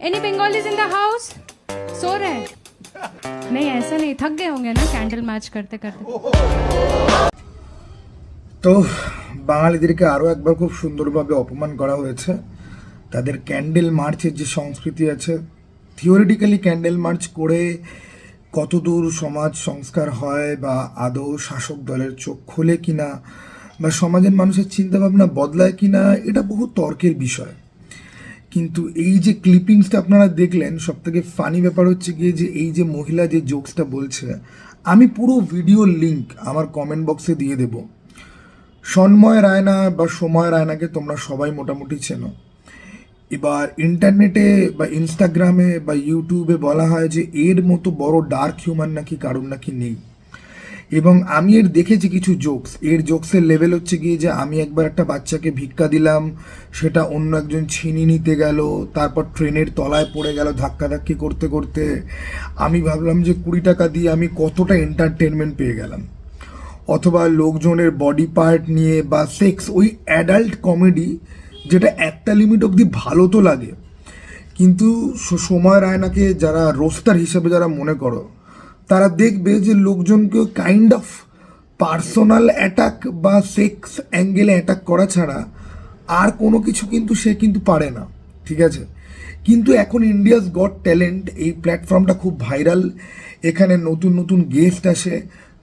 any Bengalis in the house सो रहे हैं नहीं ऐसा नहीं थक गए होंगे ना कैंडल मैच करते करते তো বাঙালিদেরকে আরও একবার খুব সুন্দরভাবে অপমান করা হয়েছে তাদের ক্যান্ডেল মার্চের যে সংস্কৃতি আছে থিওরিটিক্যালি ক্যান্ডেল মার্চ করে কতদূর সমাজ সংস্কার হয় বা আদৌ শাসক দলের চোখ খোলে কিনা বা সমাজের মানুষের চিন্তাভাবনা বদলায় কিনা এটা বহু তর্কের বিষয় কিন্তু এই যে ক্লিপিংসটা আপনারা দেখলেন সব থেকে ফানি ব্যাপার হচ্ছে গিয়ে যে এই যে মহিলা যে জোকসটা বলছে, আমি পুরো ভিডিও লিংক আমার কমেন্ট বক্সে দিয়ে দেবো। সন্ময় রায়না বা সময় রায়নাকে তোমরা সবাই মোটামুটি চেনো। এবার ইন্টারনেটে বা ইনস্টাগ্রামে বা ইউটিউবে বলা হয় যে এর মতো বড় ডার্ক হিউম্যান নাকি কারুর নাকি নেই। এবং আমি এর দেখেছি কিছু জোকস এর জোকসের লেভেল হচ্ছে গিয়ে যে আমি একবার একটা বাচ্চাকে ভিক্ষা দিলাম, সেটা অন্য একজন ছিনি নিতে গেল, তারপর ট্রেনের তলায় পড়ে গেল ধাক্কাধাক্কি করতে করতে। আমি ভাবলাম যে কুড়ি টাকা দিয়ে আমি কতটা এন্টারটেনমেন্ট পেয়ে গেলাম। অথবা লোকজনের বডি পার্ট নিয়ে বা সেক্স ওই অ্যাডাল্ট কমেডি যেটা একটা লিমিট অবধি ভালো তো লাগে। কিন্তু সময় রায়নাকে যারা রোস্টার হিসেবে যারা মনে করো তারা দেখবে যে লোকজনকে কাইন্ড অফ পার্সোনাল অ্যাটাক বা সেক্স অ্যাঙ্গেলে অ্যাটাক করা ছাড়া আর কোনো কিছু কিন্তু সে কিন্তু পারে না, ঠিক আছে? কিন্তু এখন ইন্ডিয়াস গড ট্যালেন্ট এই প্ল্যাটফর্মটা খুব ভাইরাল এখানে নতুন নতুন গেস্ট আসে,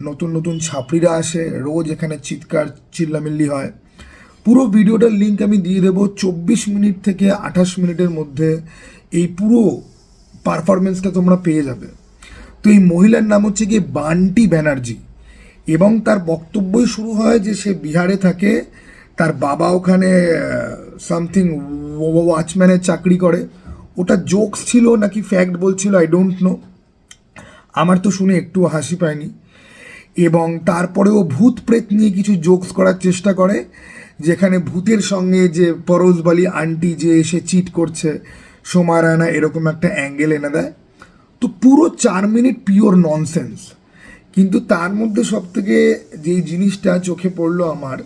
নতুন নতুন ছাপড়িরা আসে, রোজ এখানে চিৎকার চিল্লামিল্লি হয়। পুরো ভিডিওটার লিঙ্ক আমি দিয়ে দেবো চব্বিশ মিনিট থেকে আঠাশ মিনিটের মধ্যে। এই পুরো পারফরমেন্সটা তোমরা পেয়ে যাবে। তো এই মহিলার নাম হচ্ছে গিয়ে বান্টি ব্যানার্জি। এবং তার বক্তব্যই শুরু হয় যে সে বিহারে থাকে, তার বাবা ওখানে সামথিং ওয়াচম্যানের চাকরি করে। ওটা জোকস ছিল নাকি ফ্যাক্ট বলছিল আই ডোন্ট নো আমার তো শুনে একটু হাসি পায়নি। এবং তারপরেও ভূত প্রেত নিয়ে কিছু জোকস করার চেষ্টা করে, যেখানে ভূতের সঙ্গে যে পরশবালি আন্টি যে এসে চিট করছে, সোমা রায়না এরকম একটা অ্যাঙ্গেল এনে দেয়। তো পুরো চার মিনিট পিওর ননসেন্স কিন্তু তার মধ্যে সব থেকে যেই জিনিসটা চোখে পড়ল আমার,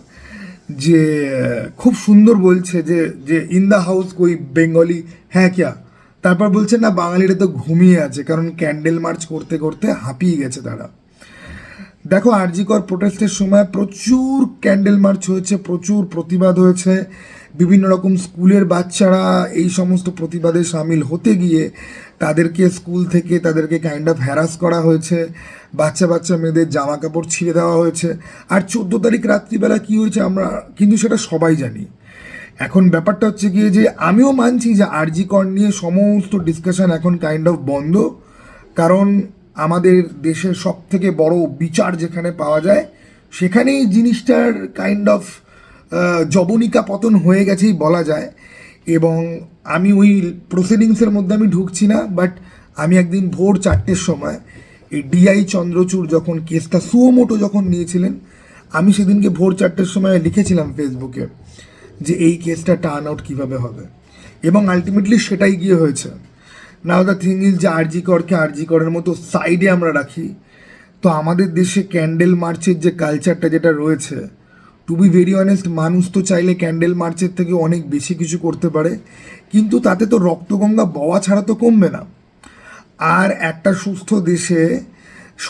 যে, খুব সুন্দর বলছে যে যে ইন দ্য হাউস কই বেঙ্গলি? হ্যাঁ ক্যা। তারপর বলছে, না, বাঙালিরা তো ঘুমিয়ে আছে, কারণ ক্যান্ডেল মার্চ করতে করতে হাঁপিয়ে গেছে তারা। দেখো আরজিকর প্রোটেস্টের সময় প্রচুর ক্যান্ডেল মার্চ হয়েছে, প্রচুর প্রতিবাদ হয়েছে। বিভিন্ন রকম স্কুলের বাচ্চারা এই সমস্ত প্রতিবাদে সামিল হতে গিয়ে তাদেরকে স্কুল থেকে তাদেরকে কাইন্ড অফ হ্যারাস করা হয়েছে। বাচ্চা বাচ্চা মেয়েদের জামা কাপড় ছিঁড়ে দেওয়া হয়েছে। আর চোদ্দ তারিখ রাত্রিবেলা কী হয়েছে আমরা কিন্তু সেটা সবাই জানি। এখন ব্যাপারটা হচ্ছে গিয়ে যে আমিও মানছি যে আরজি কর নিয়ে সমস্ত ডিসকাশন এখন কাইন্ড অফ বন্ধ। কারণ আমাদের দেশের সব থেকে বড় বিচার যেখানে পাওয়া যায়, সেখানেই জিনিসটার কাইন্ড অফ জবনিকা পতন হয়ে গেছেই বলা যায়। এবং আমি ওই প্রসিডিংসের মধ্যে আমি ঢুকছি না বাট আমি একদিন ভোর চারটের সময় এই ডিআই চন্দ্রচূড় যখন কেসটা সুমোটো যখন নিয়েছিলেন, আমি সেদিনকে ভোর চারটের সময় লিখেছিলাম ফেসবুকে যে এই কেসটা টার্ন আউট কীভাবে হবে। এবং আলটিমেটলি সেটাই গিয়ে হয়েছে। নাও দ্য থিং ইজ যে আরজি করকে আরজি করের মতো সাইডে আমরা রাখি। তো আমাদের দেশে ক্যান্ডেল মার্চের যে কালচারটা যেটা রয়েছে টু বি ভেরি অনেস্ট মানুষ তো চাইলে ক্যান্ডেল মার্চের থেকে অনেক বেশি কিছু করতে পারে, কিন্তু তাতে তো রক্তগঙ্গা বওয়া ছাড়া তো কমবে না। আর একটা সুস্থ দেশে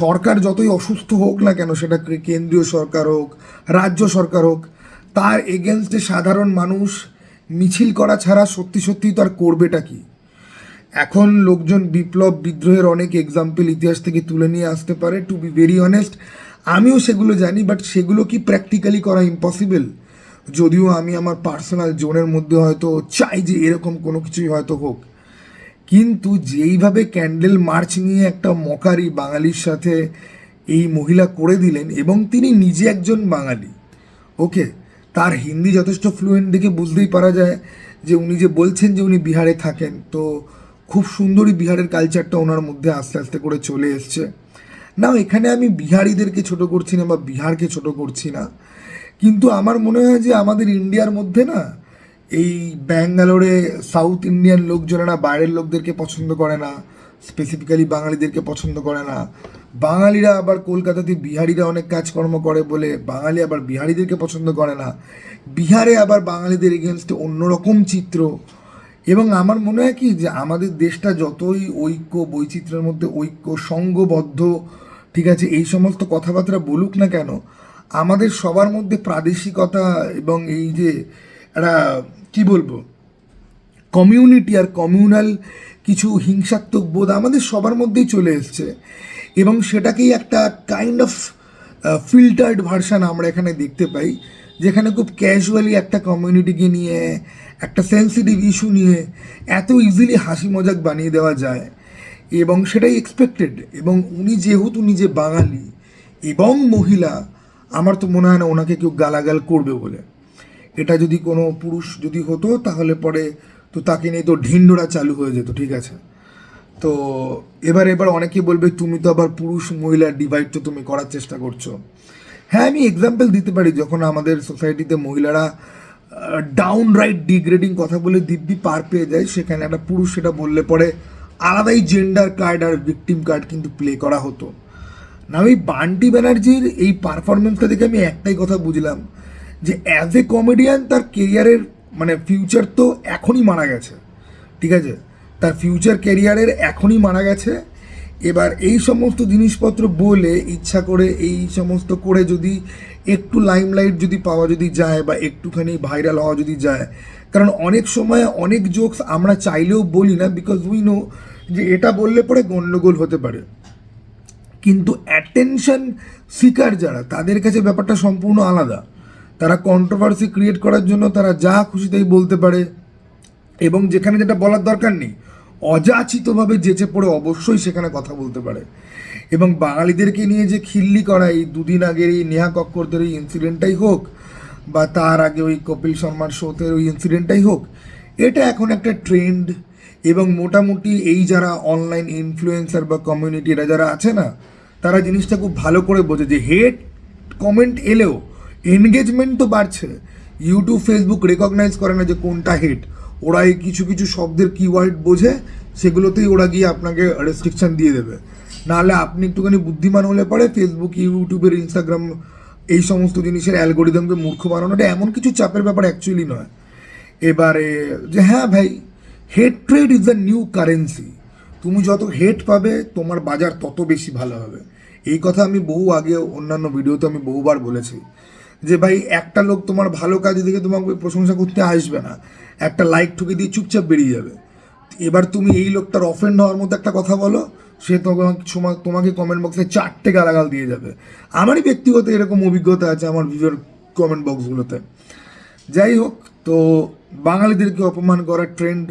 সরকার যতই অসুস্থ হোক না কেন, সেটা কেন্দ্রীয় সরকার হোক, রাজ্য সরকার হোক, তার এগেনস্টে সাধারণ মানুষ মিছিল করা ছাড়া সত্যি সত্যি তার করবেটা কি? এখন লোকজন বিপ্লব বিদ্রোহের অনেক এক্সাম্পল ইতিহাস থেকে তুলে নিয়ে আসতে পারে। টু বি ভেরি অনেস্ট আমিও সেগুলো জানি বাট সেগুলো কি প্র্যাকটিক্যালি করা ইম্পসিবল যদিও আমি আমার পার্সোনাল জোনের মধ্যে হয়তো চাই যে এরকম কোনো কিছুই হয়তো হোক। কিন্তু যেইভাবে ক্যান্ডেল মার্চ নিয়ে একটা মকারি বাঙালির সাথে এই মহিলা করে দিলেন, এবং তিনি নিজে একজন বাঙালি ওকে তার হিন্দি যথেষ্ট ফ্লুয়েন্ট দেখে বুঝতেই পারা যায় যে উনি যে বলছেন যে উনি বিহারে থাকেন, তো খুব সুন্দরই বিহারের কালচারটা ওনার মধ্যে আস্তে আস্তে করে চলে এসছে। না, এখানে আমি বিহারিদেরকে ছোট করছি না বা বিহারকে ছোট করছি না। কিন্তু আমার মনে হয় যে আমাদের ইন্ডিয়ার মধ্যে না, এই ব্যাঙ্গালোরে সাউথ ইন্ডিয়ান লোকজনেরা বাইরের লোকদেরকে পছন্দ করে না স্পেসিফিক্যালি বাঙালিদেরকে পছন্দ করে না। বাঙালিরা আবার কলকাতাতে বিহারিরা অনেক কাজকর্ম করে বলে বাঙালি আবার বিহারিদেরকে পছন্দ করে না। বিহারে আবার বাঙালিদের এগেনস্টে অন্যরকম চিত্র। এবং আমার মনে হয় কি যে আমাদের দেশটা যতই ঐক্য বৈচিত্র্যের মধ্যে ঐক্য সঙ্গবদ্ধ ঠিক আছে, এই সমস্ত কথাবার্তা বলুক না কেন, আমাদের সবার মধ্যে প্রাদেশিকতা এবং এই যে একটা, কি বলব কমিউনিটি আর কমিউনাল কিছু হিংসাত্মক বোধ আমাদের সবার মধ্যেই চলে এসছে। এবং সেটাকেই একটা কাইন্ড অফ ফিল্টার্ড ভার্সান আমরা এখানে দেখতে পাই, যেখানে খুব ক্যাজুয়ালি একটা কমিউনিটিকে নিয়ে, একটা সেন্সিটিভ ইস্যু নিয়ে এত ইজিলি হাসি মজাক বানিয়ে দেওয়া যায়। এবং সেটাই এক্সপেক্টেড এবং উনি যেহেতু নিজে বাঙালি, এবং মহিলা, আমার তো মনে হয় না ওনাকে কেউ গালাগাল করবে বলে। এটা যদি কোনো পুরুষ যদি হতো, তাহলে পরে তো তাকে নিয়ে তো ঢিন্ডোরা চালু হয়ে যেত, ঠিক আছে? তো এবার এবার অনেকে বলবে, তুমি তো আবার পুরুষ মহিলার ডিভাইড তো তুমি করার চেষ্টা করছ। হ্যাঁ আমি এক্সাম্পল দিতে পারি, যখন আমাদের সোসাইটিতে মহিলারা ডাউন রাইট ডিগ্রেডিং কথা বলে দিব্যি পার পেয়ে যায়, সেখানে একটা পুরুষ সেটা বললে পরে আলাদাই জেন্ডার কার্ড আর ভিকটিম কার্ড কিন্তু প্লে করা হতো। না, ওই বান্টি ব্যানার্জির এই পারফরমেন্সটা দেখে আমি একটাই কথা বুঝলাম, যে অ্যাজ এ কমেডিয়ান তার কেরিয়ারের মানে ফিউচার তো এখনই মারা গেছে। ঠিক আছে? তার ফিউচার কেরিয়ারের এখনই মারা গেছে। এবার এই সমস্ত জিনিসপত্র বলে ইচ্ছা করে এই সমস্ত করে যদি একটু লাইমলাইট যদি পাওয়া যদি যায় বা একটুখানি ভাইরাল হওয়া যদি যায়, কারণ অনেক সময় অনেক জোকস আমরা চাইলেও বলি না বিকজ উই নো যে এটা বললে পরে গণ্ডগোল হতে পারে। কিন্তু অ্যাটেনশন সিকার যারা, তাদের কাছে ব্যাপারটা সম্পূর্ণ আলাদা। তারা কন্ট্রোভার্সি ক্রিয়েট করার জন্য তারা যা খুশি তাই বলতে পারে। এবং যেখানে যেটা বলার দরকার নেই। অযাচিতভাবে যেচে পড়ে অবশ্যই সেখানে কথা বলতে পারে। এবং বাঙালিদেরকে নিয়ে যে খিল্লি করা এই দুদিন আগের এই নেহা কক্করদের এই ইনসিডেন্টটাই হোক, বা তার আগে ওই কপিল শর্মার শোতে ওই ইনসিডেন্টটাই হোক, এটা এখন একটা ট্রেন্ড এবং মোটামুটি এই যারা অনলাইন ইনফ্লুয়েন্সার বা কমিউনিটি এরা যারা আছে না, তারা জিনিসটা খুব ভালো করে বোঝে যে হেট কমেন্ট এলেও এনগেজমেন্ট তো বাড়ছে। ইউটিউব ফেসবুক রেকগনাইজ করে না যে কোনটা হেট ওরা এই কিছু কিছু শব্দের কিওয়ার্ড বোঝে, সেগুলোতেই ওরা গিয়ে আপনাকে রেস্ট্রিকশন দিয়ে দেবে। নাহলে আপনি একটুখানি বুদ্ধিমান হলে পরে ফেসবুক ইউটিউবের ইনস্টাগ্রাম এই সমস্ত জিনিসের অ্যালগোরিদমকে মূর্খ বানানোটা এমন কিছু চাপের ব্যাপার অ্যাকচুয়ালি নয়। এবারে যে হ্যাঁ ভাই head trade is the new currency তুমি যত হেড পাবে, তোমার বাজার তত বেশি ভালো হবে। এই কথা আমি বহু আগে অন্যান্য ভিডিওতে আমি বহুবার বলেছি। যে ভাই, একটা লোক তোমার ভালো কাজ দেখে তোমাকে প্রশংসা করতে আসবে না। একটা লাইক ঠুকে দিয়ে চুপচাপ বেরিয়ে যাবে। এবার তুমি এই লোকটার অফেন্ড হওয়ার মতো একটা কথা বলো, সে তোমাকে তোমাকে কমেন্ট বক্সে চারটে গালাগাল দিয়ে যাবে। আমারই ব্যক্তিগত এরকম অভিজ্ঞতা আছে আমার ভিডিওর কমেন্ট বক্সগুলোতে যাই হোক, তো বাঙালিদেরকে অপমান করার ট্রেন্ড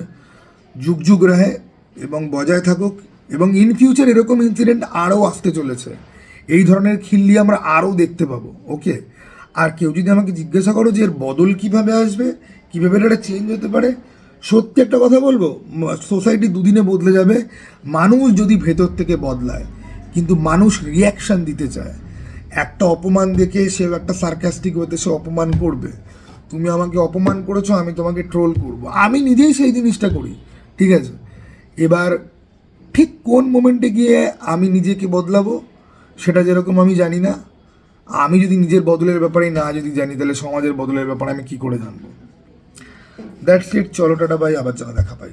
যুগ যুগ রাহে এবং বজায় থাকুক এবং ইন ফিউচার এরকম ইনসিডেন্ট আরও আসতে চলেছে। এই ধরনের খিল্লি আমরা আরও দেখতে পাবো ওকে আর কেউ যদি আমাকে জিজ্ঞাসা করো যে এর বদল কীভাবে আসবে, কীভাবে এটা চেঞ্জ হতে পারে, সত্যি একটা কথা বলব সোসাইটি দুদিনে বদলে যাবে। মানুষ যদি ভেতর থেকে বদলায়, কিন্তু মানুষ রিয়াকশন দিতে চায়। একটা অপমান দেখে সে একটা সার্কাস্টিক হতে সে অপমান করবে। তুমি আমাকে অপমান করেছ, আমি তোমাকে ট্রোল করব। আমি নিজেই সেই জিনিসটা করি, ঠিক আছে? এবার ঠিক কোন মোমেন্টে গিয়ে আমি নিজেকে বদলাবো, সেটা যেরকম আমি জানি না আমি যদি নিজের বদলের ব্যাপারে না যদি জানি, তাহলে সমাজের বদলের ব্যাপারে আমি কি করে জানব? দ্যাটস ইট চলো টাটা ভাই আবার যেন দেখা পাই